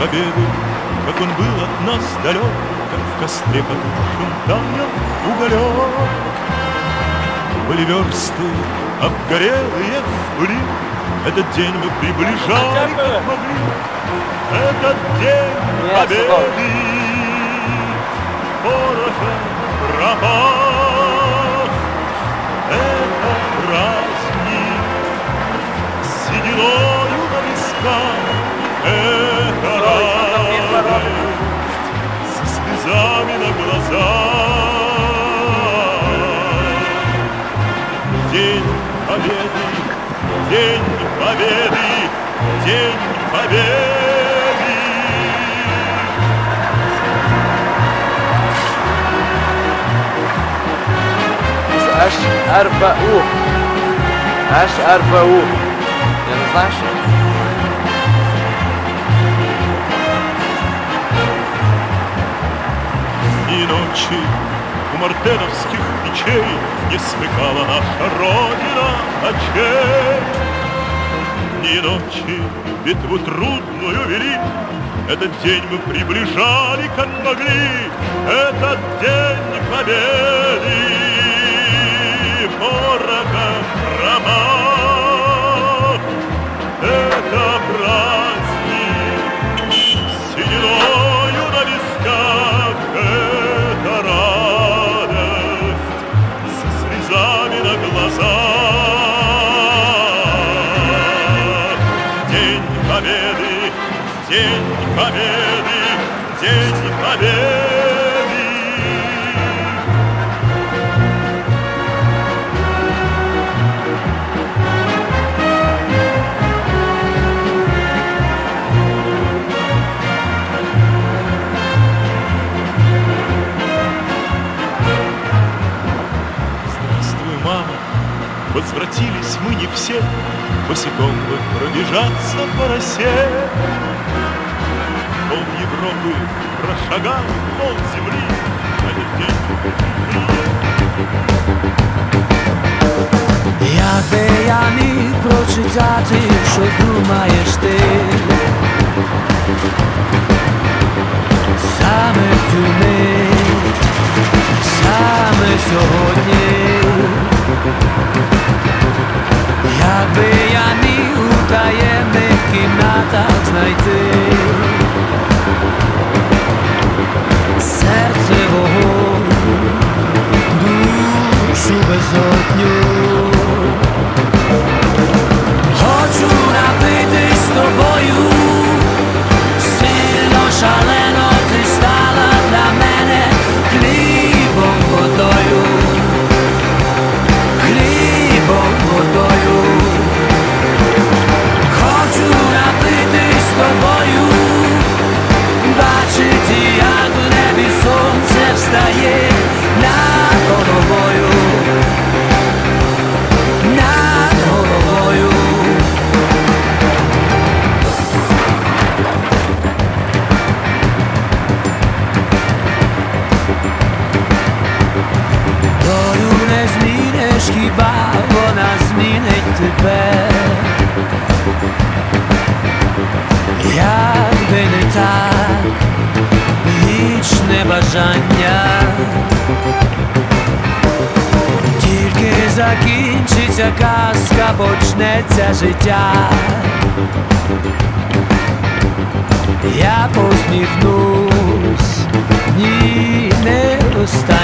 победы, Как он был от нас далек, Как в костре потушен таял уголек. Были версты обгорелые в пыли, Этот день мы приближали, как могли. Этот день победы Порохом пропах. Глазах. День победы, день победы, день победы. ШРБУ. ШРБУ. Я не знаю, що. И ночи у мартеновских печей Не смыкала наша Родина очей. Ни ночи битву трудную вели, Этот день мы приближали, как могли, Этот день победы порохом день победы, день победы. Возвратились мы не все, Босиком бы пробежаться по росе. Пол Европы прошагал, пол земли, а теперь Якби я міг прочитати, що думаєш ти Саме в цю мить, саме сьогодні Якби я міг у таємних кімнатах знайти zodniu хіба вона змінить тебе. Якби не так, вічне бажання, тільки закінчиться казка, почнеться життя. Я посміхнусь, ні, не останнє.